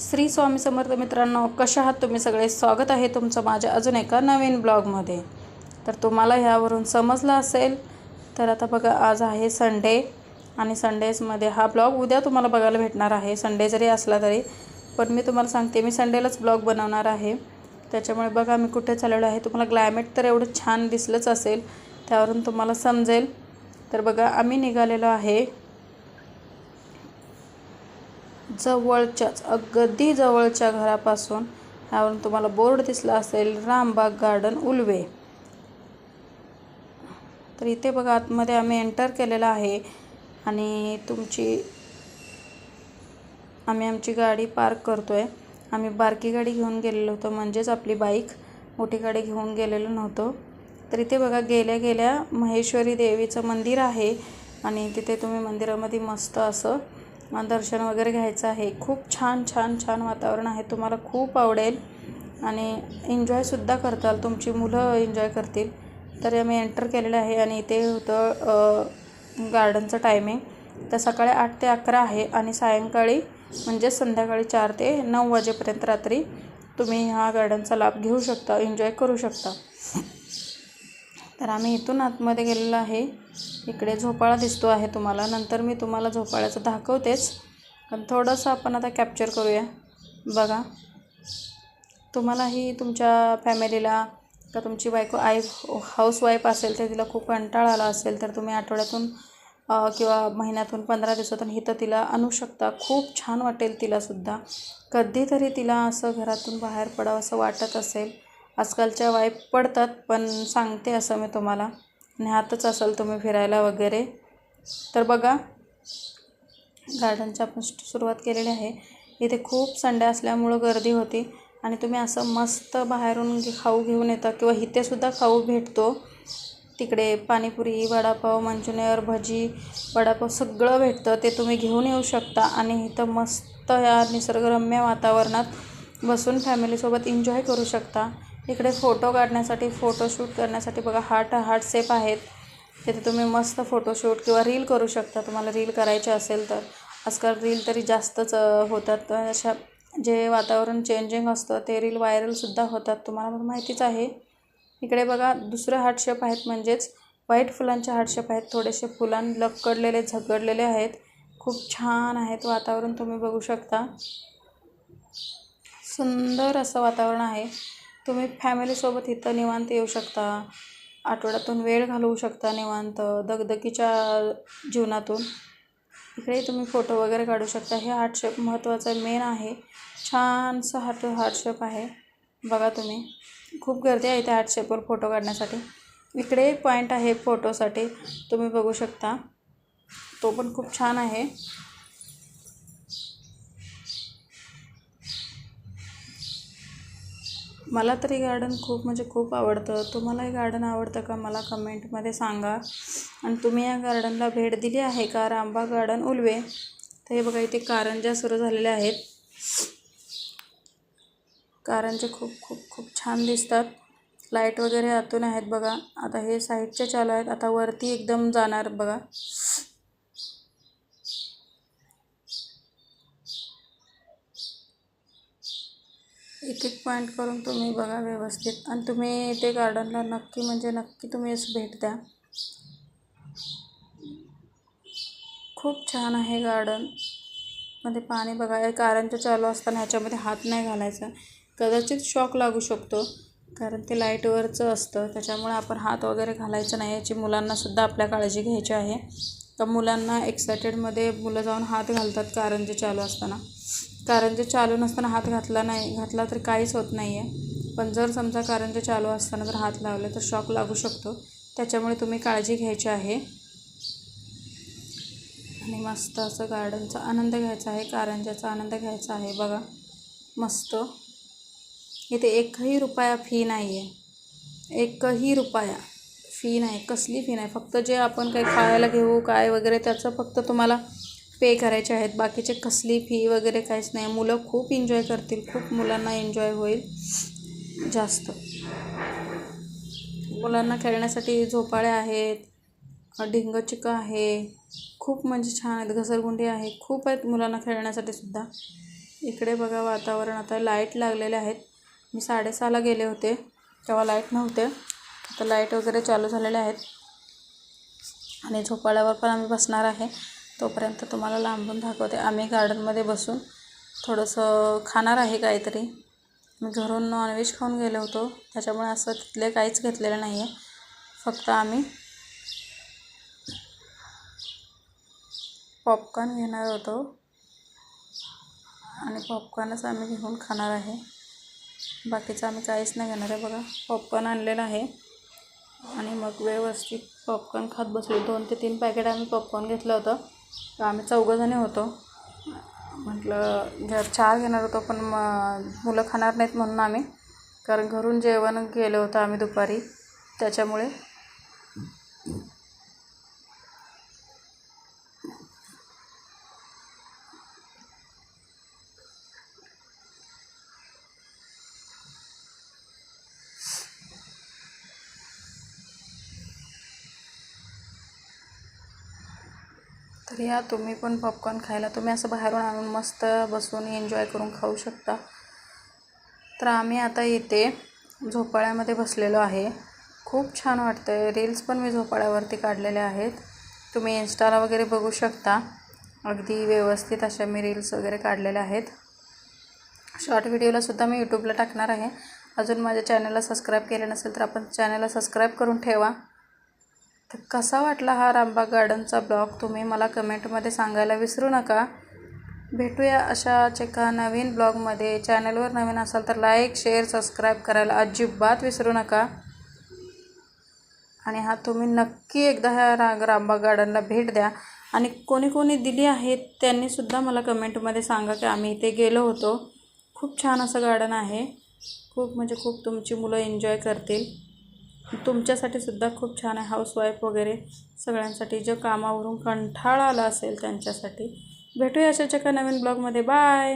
श्री स्वामी समर्थ मित्रांनो कशा आहात तुम्ही सगळे? स्वागत आहे तुमचं माझ्या अजून एका नवीन ब्लॉगमध्ये. तर तुम्हाला ह्यावरून समजलं असेल तर आता बघा आज आहे संडे आणि संडेजमध्ये हा ब्लॉग उद्या तुम्हाला बघायला भेटणार आहे. संडे जरी असला तरी पण मी तुम्हाला सांगते मी संडेलाच ब्लॉग बनवणार आहे. त्याच्यामुळे बघा मी कुठे चाललेलो आहे. तुम्हाला क्लायमेट तर एवढं छान दिसलंच असेल त्यावरून तुम्हाला समजेल. तर बघा आम्ही निघालेलो आहे जवळच्याच अगदी जवळच्या घरापासून ह्यावरून तुम्हाला बोर्ड दिसला असेल रामबाग गार्डन उलवे. तर इथे बघा आतमध्ये आम्ही एंटर केलेलं आहे आणि तुमची आम्ही आमची गाडी पार्क करतो आहे आम्ही बारकी गाडी घेऊन गेलेलो होतो म्हणजेच आपली बाईक मोठी गाडी घेऊन गेलेलो नव्हतो. तर इथे बघा गेल्या गेल्या महेश्वरी देवीचं मंदिर आहे आणि तिथे तुम्ही मंदिरामध्ये मस्त असं दर्शन वगैरे घ्यायचं आहे. खूप छान छान छान वातावरण आहे. तुम्हाला खूप आवडेल. आणि एन्जॉयसुद्धा करताल. तुमची मुलं एन्जॉय करतील. तर आम्ही एंटर केलेलं आहे आणि इथे होतं गार्डनचं टायमिंग तर सकाळी आठ ते अकरा आहे आणि सायंकाळी म्हणजे संध्याकाळी चार ते नऊ वाजेपर्यंत रात्री तुम्ही ह्या गार्डनचा लाभ घेऊ शकता एन्जॉय करू शकता. तर आम्ही इथून आतमध्ये गेलेलो आहे. इकडे झोपाळा दिसतो आहे तुम्हाला. नंतर मी तुम्हाला झोपाळ्याचं दाखवतेच. पण थोडंसं आपण आता कॅप्चर करूया. बघा. तुम्हालाही तुमच्या फॅमिलीला का तुमची बायको आई हाऊसवाईफ असेल तर तिला खूप कंटाळा आला असेल तर तुम्ही आठवड्यातून किंवा महिन्यातून पंधरा दिवसातून इथं तिला आणू शकता. खूप छान वाटेल तिलासुद्धा कधीतरी तिला असं घरातून बाहेर पडावं असं वाटत असेल. आजकालच्या वाईफ पडतात पण सांगते असं मी तुम्हाला. न्याहातच असाल तुम्ही फिरायला वगैरे. तर बघा गार्डनची आपण सुरुवात केलेली आहे. इथे खूप संडे असल्यामुळं गर्दी होती आणि तुम्ही असं मस्त बाहेरून खाऊ घेऊन येता किंवा इथेसुद्धा खाऊ भेटतो. तिकडे पाणीपुरी वडापाव मंचुनियर भजी वडापाव सगळं भेटतं. ते तुम्ही घेऊन येऊ शकता आणि इथं मस्त या निसर्गरम्य वातावरणात बसून फॅमिलीसोबत एन्जॉय करू शकता. इकडे फोटो काढण्यासाठी फोटोशूट करण्यासाठी बघा हार्ट हार्ट सेप आहेत. तिथे तुम्ही मस्त फोटोशूट किंवा रील करू शकता. तुम्हाला रील करायचे असेल तर. आजकाल रील तरी जास्तच होतात. अशा जे वातावरण चेंजिंग असतं ते रील व्हायरलसुद्धा होतात. तुम्हाला मला माहितीच आहे. इकडे बघा दुसरे हार्टशेप आहेत म्हणजेच व्हाईट फुलांचे हार्टशेप आहेत. थोडेसे फुलां लकडलेले झगडलेले आहेत. खूप छान आहेत वातावरण तुम्ही बघू शकता. सुंदर असं वातावरण आहे. तुम्ही फॅमिलीसोबत इथं निवांत येऊ शकता. आठवड्यातून वेळ घालवू शकता निवांत दगदगीच्या जीवनातून. इकडे तुम्ही फोटो वगैरे काढू शकता. हे हार्टशेप महत्त्वाचं मेन आहे. छानसं हार्ट हार्टशेप आहे. बघा तुम्ही. खूप गर्दी आहे त्या हार्टशेपवर फोटो काढण्यासाठी. इकडे पॉईंट आहे फोटोसाठी तुम्ही बघू शकता. तो पण खूप छान आहे. मला तरी गार्डन खूप म्हणजे खूप आवडतं. तुम्हाला हे गार्डन आवडतं का? मला कमेंटमध्ये सांगा. आणि तुम्ही या गार्डनला भेट दिली आहे का? रामबा गार्डन उलवे. तर हे बघा इथे कारंजा सुरू झालेल्या आहेत. कारंजे खूप खूप खूप छान दिसतात. लाइट वगैरे आतून आहेत बघा. आता हे साईडच्या चालू आहेत. आता वरती एकदम जाणार बघा. एक एक पॉईंट करून तुम्ही बघा व्यवस्थित. आणि तुम्ही ते गार्डनला नक्की म्हणजे नक्की तुम्ही असं भेट द्या. खूप छान आहे गार्डनमध्ये पाणी बघा. कारंचं चालू असताना ह्याच्यामध्ये हात नाही घालायचा. कदाचित शॉक लागू शकतो. कारण ते लाईटवरचं असतं. त्याच्यामुळे आपण हात वगैरे घालायचं नाही. याची मुलांनासुद्धा आपल्या काळजी घ्यायची आहे. तर मुलांना एक्सायटेडमध्ये मुलं जाऊन हात घालतात कारंजे चालू असताना. कारंजे चालू नसताना हात घातला नाही घातला तर काहीच होत नाही आहे पण जर समजा कारंजे चालू असताना जर हात लावले तर शॉक लागू शकतो. त्याच्यामुळे तुम्ही काळजी घ्यायची आहे. आणि मस्त असं गार्डनचा आनंद घ्यायचा आहे. कारंजाचा आनंद घ्यायचा आहे. बघा मस्त. इथे एकही रुपया फी नाही आहे एकही रुपया फी नाही. कसली फी नाही. फक्त जे आपण काही खायला घेऊ काय वगैरे त्याचं फक्त तुम्हाला पे करायचे आहेत. बाकीचे कसली फी वगैरे काहीच नाही. मुलं खूप एन्जॉय करतील. खूप मुलांना एन्जॉय होईल. जास्त. मुलांना खेळण्यासाठी झोपाळे आहेत. ढिंगचिका आहे. खूप म्हणजे छान आहेत. घसरगुंडी आहे. खूप आहेत मुलांना खेळण्यासाठी सुद्धा. इकडे बघा वातावरण. आता लाइट लागलेले आहेत. मी साडेसहाला गेले होते. तेव्हा लाइट नव्हते. आता लाइट वगैरे चालू झालेले आहेत. आणि झोपाळ्यावर पण आम्ही बसणार आहे. तोपर्यंत तुम्हाला लांबून दाखवते. आम्ही गार्डनमध्ये बसून थोडंसं खाणार आहे काहीतरी. मी घरून नॉनव्हेज खाऊन गेलो होतो. त्याच्यामुळे असं तिथले काहीच घेतलेलं नाही आहे फक्त आम्ही पॉपकॉर्न घेणार होतो. आणि पॉपकॉर्नच आम्ही घेऊन खाणार आहे. बाकीचं आम्ही काहीच नाही घेणार आहे बघा. पॉपकॉर्न आणलेलं आहे. आणि मग व्यवस्थित पॉपकॉर्न खात बसलो. दोन ते तीन पॅकेट आम्ही पॉपकॉर्न घेतलं होतं. तर आम्ही चौघंजणी होतो. म्हटलं घर चार घेणार होतो पण मग मुलं खाणार नाहीत म्हणून आम्ही. कारण घरून जेवण केलं होतं आम्ही दुपारी. त्याच्यामुळे तर या तुम्ही पण पॉपकॉर्न खायला. तुम्ही असं बाहेरून आणून मस्त बसून एन्जॉय करून खाऊ शकता. तर आम्ही आता इथे झोपाळ्यामध्ये बसलेलो आहे. खूप छान वाटतं आहे रील्स पण मी झोपाळ्यावरती काढलेल्या आहेत. तुम्ही इन्स्टाला वगैरे बघू शकता. अगदी व्यवस्थित अशा मी रील्स वगैरे काढलेल्या आहेत. शॉर्ट व्हिडिओलासुद्धा मी यूट्यूबला टाकणार आहे. अजून माझ्या चॅनलला सबस्क्राईब केलं नसेल तर आपण चॅनलला सबस्क्राईब करून ठेवा. तर कसा वाटला हा रामबाग गार्डनचा ब्लॉग? तुम्ही मला कमेंटमध्ये सांगायला विसरू नका. भेटूया अशाच एका नवीन ब्लॉगमध्ये. चॅनलवर नवीन असाल तर लाईक शेअर सबस्क्राईब करायला अजिबात विसरू नका. आणि हा तुम्ही नक्की एकदा ह्या रा रामबाग गार्डनला भेट द्या. आणि कोणी कोणी दिली आहेत त्यांनीसुद्धा मला कमेंटमध्ये सांगा की आम्ही इथे गेलो होतो. खूप छान असं गार्डन आहे. खूप म्हणजे खूप तुमची मुलं एन्जॉय करतील. तुमच्यासाठी सुद्धा खूप छान आहे. हाऊसवाईफ वगैरे सगळ्यांसाठी जे कामावरून कंठाळा आला असेल त्यांच्यासाठी. भेटूया अशाच एका नवीन ब्लॉगमध्ये बाय